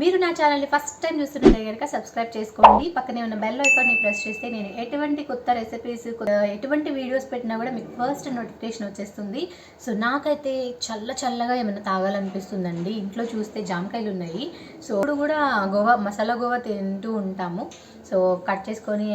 మీరు నా ఛానల్ని ఫస్ట్ టైం చూస్తుంటే కనుక సబ్స్క్రైబ్ చేసుకోండి. పక్కనే ఉన్న బెల్ ఐకాన్ని ప్రెస్ చేస్తే నేను ఎటువంటి కొత్త రెసిపీస్ ఎటువంటి వీడియోస్ పెట్టినా కూడా మీకు ఫస్ట్ నోటిఫికేషన్ వచ్చేస్తుంది. సో నాకైతే చల్ల చల్లగా ఏమైనా తాగాలనిపిస్తుందండి. ఇంట్లో చూస్తే జామకాయలు ఉన్నాయి. సో ఇప్పుడు కూడా గోవా మసాలా గోవా తింటూ ఉంటాము. సో కట్ చేసుకొని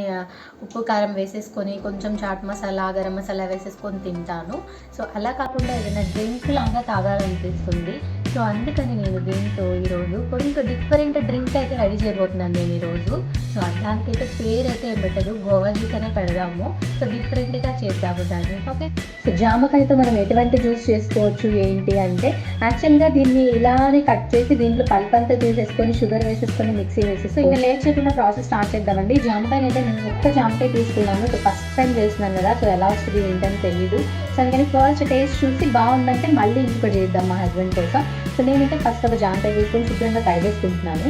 ఉప్పు కారం వేసేసుకొని కొంచెం చాట్ మసాలా గరం మసాలా వేసేసుకొని తింటాను. సో అలా కాకుండా ఏదైనా డ్రింక్ లాగా తాగాలనిపిస్తుంది. సో అందుకని నేను దీంతో ఈరోజు కొంచెం డిఫరెంట్ డ్రింక్ అయితే రెడీ చేయబోతున్నాను నేను ఈరోజు. సో దానికైతే పేరు అయితే ఏం పెట్టదు గోవా జ్యూస్ అనే పెడదాము. సో డిఫరెంట్గా చేద్దాము దాన్ని ఓకే? సో జామకాయతో మనం ఎటువంటి జ్యూస్ చేసుకోవచ్చు ఏంటి అంటే యాక్చువల్గా దీన్ని ఇలానే కట్ చేసి దీంట్లో పల్ప్ అంతా తీసేసుకొని షుగర్ వేసేసుకొని మిక్సీ వేసేసి సో ఇంకా లేట్ చేయకుండా ప్రాసెస్ స్టార్ట్ చేద్దామండి. జామకాయ అయితే నేను ఒక్క జామకాయ తీసుకున్నాను. సో ఫస్ట్ టైం చేస్తున్నాను కదా సో ఎలా వస్తుంది ఏంటని తెలియదు సో అందుకని ఫస్ట్ టేస్ట్ చూసి బాగుందంటే మళ్ళీ ఇంకొకటి చేద్దాం మా హస్బెండ్ కోసం. సో నేనైతే ఫస్ట్ ఒక జామకాయ తీసుకొని శుభ్రంగా కడిగేసుకుంటున్నాను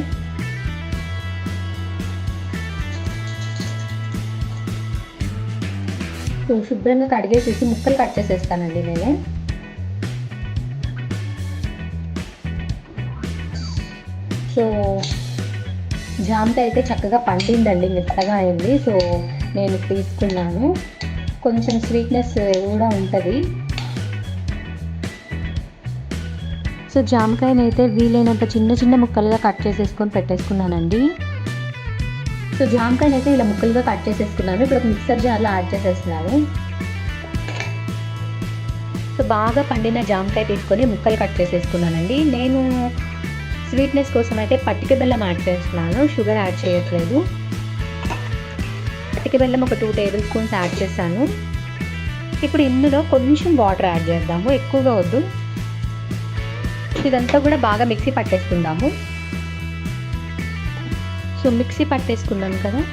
సో శుభ్రంగా కడిగేసేసి ముక్కలు కట్ చేసేస్తానండి నేనే. సో జామకాయ అయితే చక్కగా పండిందండి మెత్తగా అయింది. సో నేను తీసుకున్నాను. కొంచెం స్వీట్నెస్ కూడా ఉంటుంది. సో జామకాయని అయితే వీలైనంత చిన్న చిన్న ముక్కలుగా కట్ చేసేసుకొని పెట్టేసుకున్నానండి. సో జామకాయని అయితే ఇలా ముక్కలుగా కట్ చేసేసుకున్నాను. ఇప్పుడు ఒక మిక్సర్ జార్లో యాడ్ చేసేస్తున్నాను. సో బాగా పండిన జామకాయ తీసుకొని ముక్కలు కట్ చేసేసుకున్నానండి. నేను స్వీట్నెస్ కోసం అయితే పట్టిక బెల్లం యాడ్ చేస్తున్నాను. షుగర్ యాడ్ చేయట్లేదు. పట్టిక బెల్లం ఒక టూ టేబుల్ స్పూన్స్ యాడ్ చేశాను. ఇప్పుడు ఇందులో కొంచెం వాటర్ యాడ్ చేద్దాము. ఎక్కువగా వద్దు. ఇదంతా కూడా బాగా మిక్సీ పట్టేసుకుందాము. సో మిక్సీ పట్టేసుకున్నాను కదా.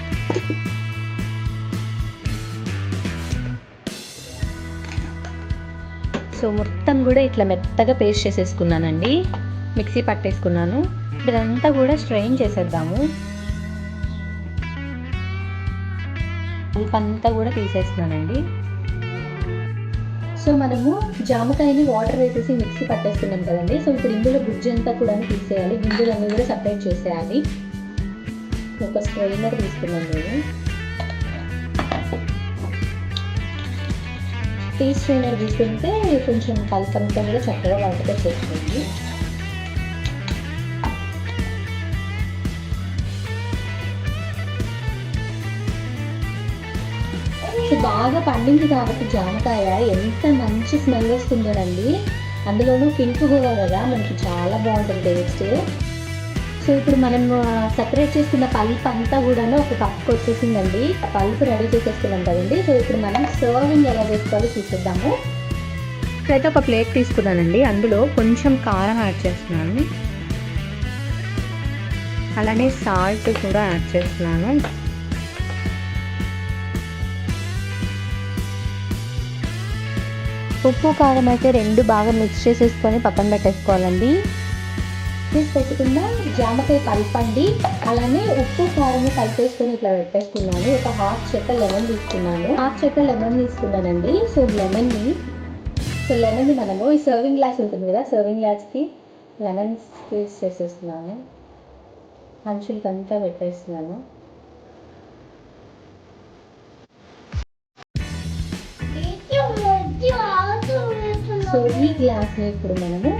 సో మొత్తం కూడా ఇట్లా మెత్తగా పేస్ట్ చేసేసుకున్నానండి. మిక్సీ పట్టేసుకున్నాను. ఇదంతా కూడా స్ట్రెయిన్ చేసేద్దాము. అంతా కూడా తీసేస్తున్నానండి. సో మనము జామకాయని వాటర్ వేసేసి మిక్సీ పట్టేస్తున్నాం కదండి. సో ఇప్పుడు ఇందులో గుజ్జు అంతా కూడా తీసేయాలి. గింజలన్నీ కూడా సపరేట్ చేసేయాలి. ఒక స్ట్రైనర్ తీసుకున్నాను నేను. టీ స్ట్రైనర్ తీసుకుంటే కొంచెం కలపంతా కూడా చక్కగా వంటగా చేసుకోండి సో బాగా పండింది కాబట్టి జామకాయ. ఎంత మంచి స్మెల్ వస్తుందోనండి. అందులోనూ పింక్ గోవా కదా మనకి చాలా బాగుంటుంది టేస్ట్. సో ఇప్పుడు మనం సపరేట్ చేసుకున్న పల్ప్ అంతా కూడాను ఒక కప్కి వచ్చేసిందండి. పల్ప్ రెడీ చేసేసుకున్నాం కదండి. సో ఇప్పుడు మనం సర్వింగ్ ఎలా చేసుకోవాలో చూసేద్దాము. ఇక్కడైతే ఒక ప్లేట్ తీసుకున్నానండి. అందులో కొంచెం కారం యాడ్ చేస్తున్నాను. అలానే సాల్ట్ కూడా యాడ్ చేస్తున్నాను. ఉప్పు కారం అయితే రెండు బాగా మిక్స్ చేసేసుకొని పక్కన పెట్టేసుకోవాలండి. తీసి పెట్టుకున్న జామకాయ కలపండి. అలానే ఉప్పు కారం కలిపేసుకొని ఇట్లా పెట్టేసుకున్నాను ఒక హాఫ్ చెక్క లెమన్ తీసుకున్నాను. హాఫ్ చెక్క లెమన్ తీసుకున్నానండి. సో లెమన్ని సో లెమన్ని మనము ఈ సర్వింగ్ గ్లాస్ ఉంటుంది కదా సర్వింగ్ గ్లాస్కి లెమన్ స్క్వీజ్ చేసేస్తున్నాను. మనుషులకంతా అంతా పెట్టేస్తున్నాను. సో ఈ గ్లాస్ని ఇప్పుడు మనము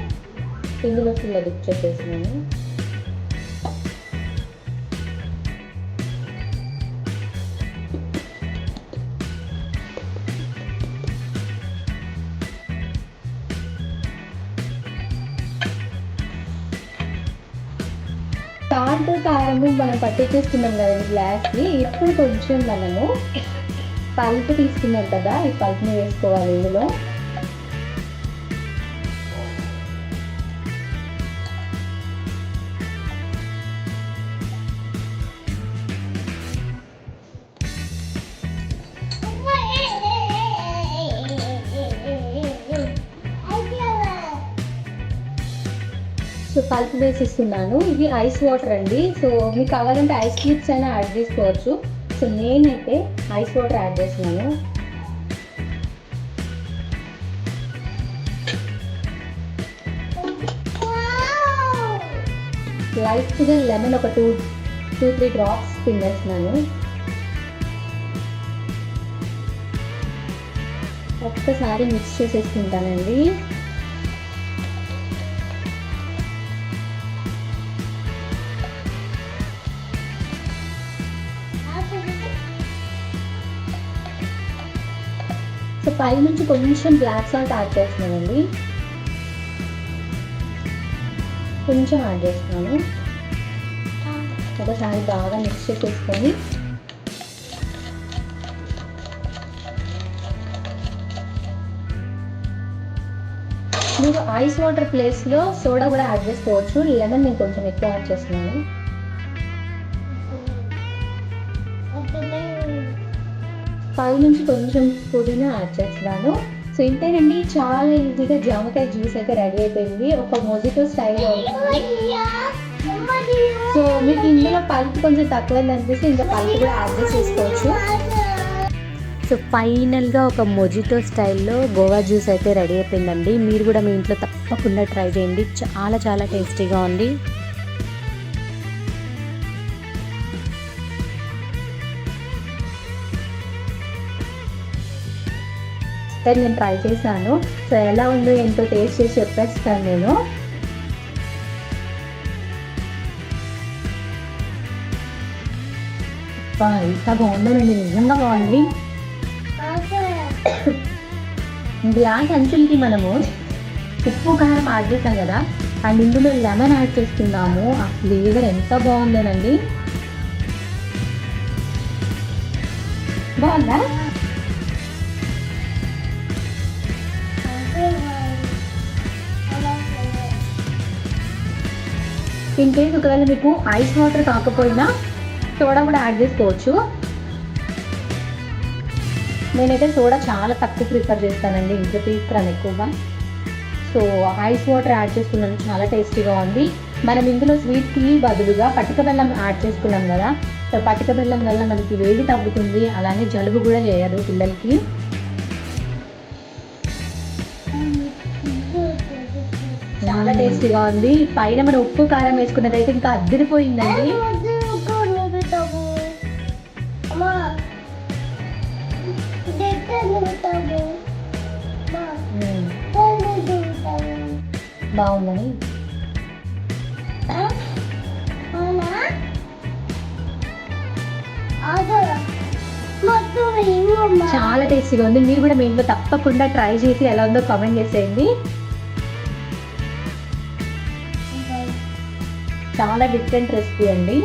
ఇందులో ఫుల్ డిప్ చేసేసినాము సాల్ట్ కారము మనం పట్టించేసుకున్నాం కదండి గ్లాస్ని ఇప్పుడు కొంచెం మనము పల్పు తీసుకున్నాం కదా ఈ పల్పుని వేసుకోవాలి ఇందులో. సో పల్ప్ వేసిస్తున్నాను ఇది ఐస్ వాటర్ అండి. సో మీకు కావాలంటే ఐస్ క్యూబ్స్ అయినా యాడ్ చేసుకోవచ్చు. సో నేనైతే ఐస్ వాటర్ యాడ్ చేస్తున్నాను. లైట్గా లెమన్ ఒక టూ టూ త్రీ డ్రాప్స్ తినేస్తున్నాను. ఒక్కసారి మిక్స్ చేసేసుకుంటానండి. పై నుంచి కొంచెం బ్లాక్ సాల్ట్ యాడ్ చేస్తున్నానండి. కొంచెం యాడ్ చేస్తున్నాను. ఒకసారి బాగా మిక్స్ చేసేసుకొని మీరు ఐస్ వాటర్ ప్లేస్లో సోడా కూడా యాడ్ చేసుకోవచ్చు లెమన్ నేను కొంచెం ఎక్కువ యాడ్ చేస్తున్నాను. పై నుంచి కొంచెం పుదీనా యాడ్ చేస్తున్నాను. సో ఇంతేనండి. చాలా ఈజీగా జామకాయ జ్యూస్ అయితే రెడీ అయిపోయింది. ఒక మొజిటో స్టైల్లో సో మీకు ఇందులో పల్పు కొంచెం తక్కువ అనిపిస్తే ఇంకా పల్పు కూడా యాడ్ చేసుకోవచ్చు. సో ఫైనల్గా ఒక మొజిటో స్టైల్లో గోవా జ్యూస్ అయితే రెడీ అయిపోయిందండి. మీరు కూడా మీ ఇంట్లో తప్పకుండా ట్రై చేయండి. చాలా చాలా టేస్టీగా ఉంది. సరే నేను ట్రై చేశాను. సో ఎలా ఉందో ఎంతో టేస్ట్ చేసి చెప్పేస్తాను నేను. ఎంత బాగుందండి నిజంగా బాగుంది. గ్లాస్ అంచులకి మనము ఉప్పు కారం యాడ్ చేసాం కదా. అండ్ ఇందులో లెమన్ యాడ్ చేస్తున్నాము. ఆ ఫ్లేవర్ ఎంత బాగుందోనండి. బాగుందా? ఇన్ కేస్ ఒకవేళ మీకు ఐస్ వాటర్ కాకపోయినా సోడా కూడా యాడ్ చేసుకోవచ్చు. నేనైతే సోడా చాలా తక్కువ ప్రిఫర్ చేస్తానండి ఇంట్లో తీసుకురాను ఎక్కువగా. సో ఐస్ వాటర్ యాడ్ చేసుకున్నాను చాలా టేస్టీగా ఉంది. మనం ఇందులో స్వీట్కి బదులుగా పటిక బెల్లం యాడ్ చేసుకున్నాం కదా సో పటిక బెల్లం వల్ల మనకి వేడి తగ్గుతుంది అలానే జలుబు కూడా చేయదు పిల్లలకి. టేస్టీగా ఉంది. పైన మనం ఉప్పు కారం వేసుకున్నదైతే ఇంకా అద్దరిపోయిందండి. బాగుందని. చాలా టేస్టీగా ఉంది. మీరు కూడా మీ ఇంట్లో తప్పకుండా ట్రై చేసి ఎలా ఉందో కామెంట్ చేసేయండి. చాలా డిఫరెంట్ రెసిపీ అండి.